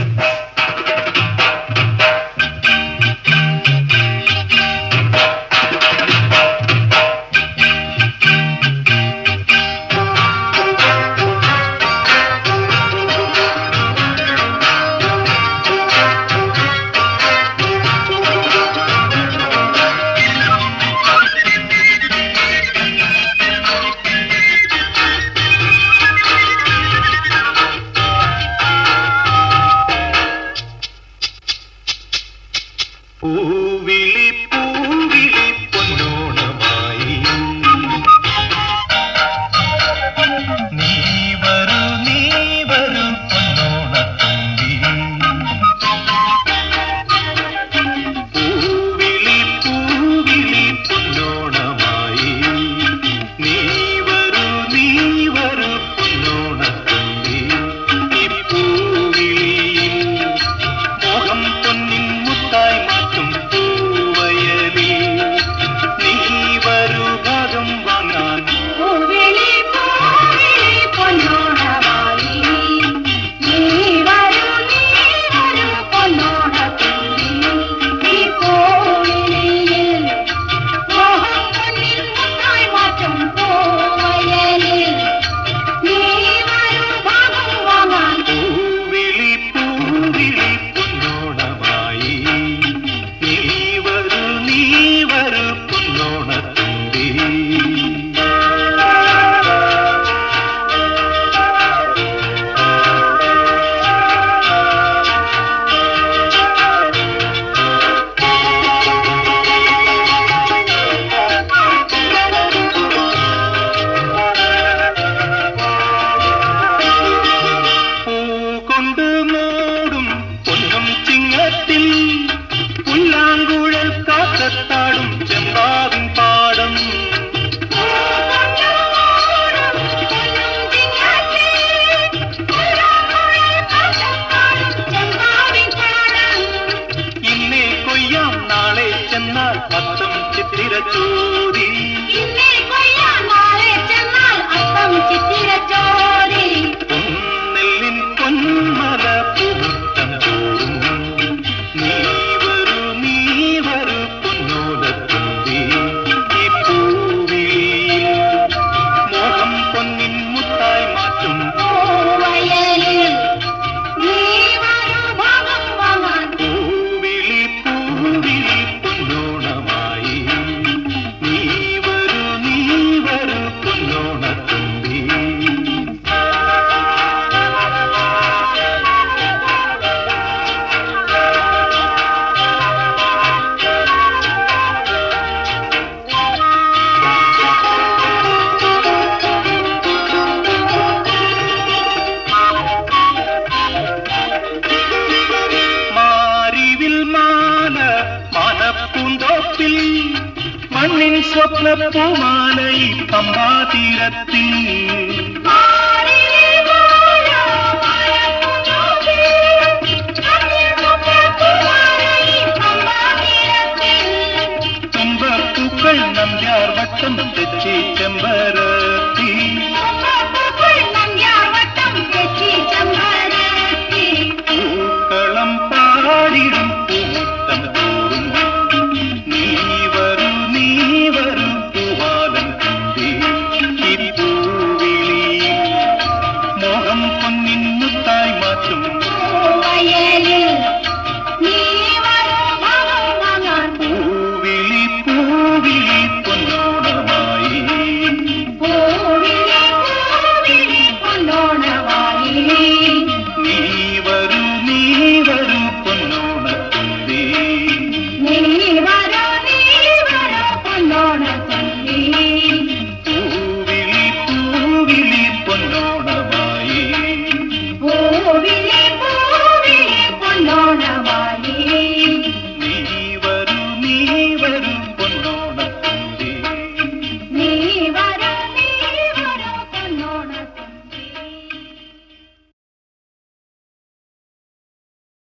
Thank you. காக்கத்தாடும் பூந்தோப்பில் மண்ணின் சொப்ன பூமாலை பம்பா தீரத்தில். துன்ப பூக்கள் நம் யார் வட்டம் தெச்சி செம்பரம்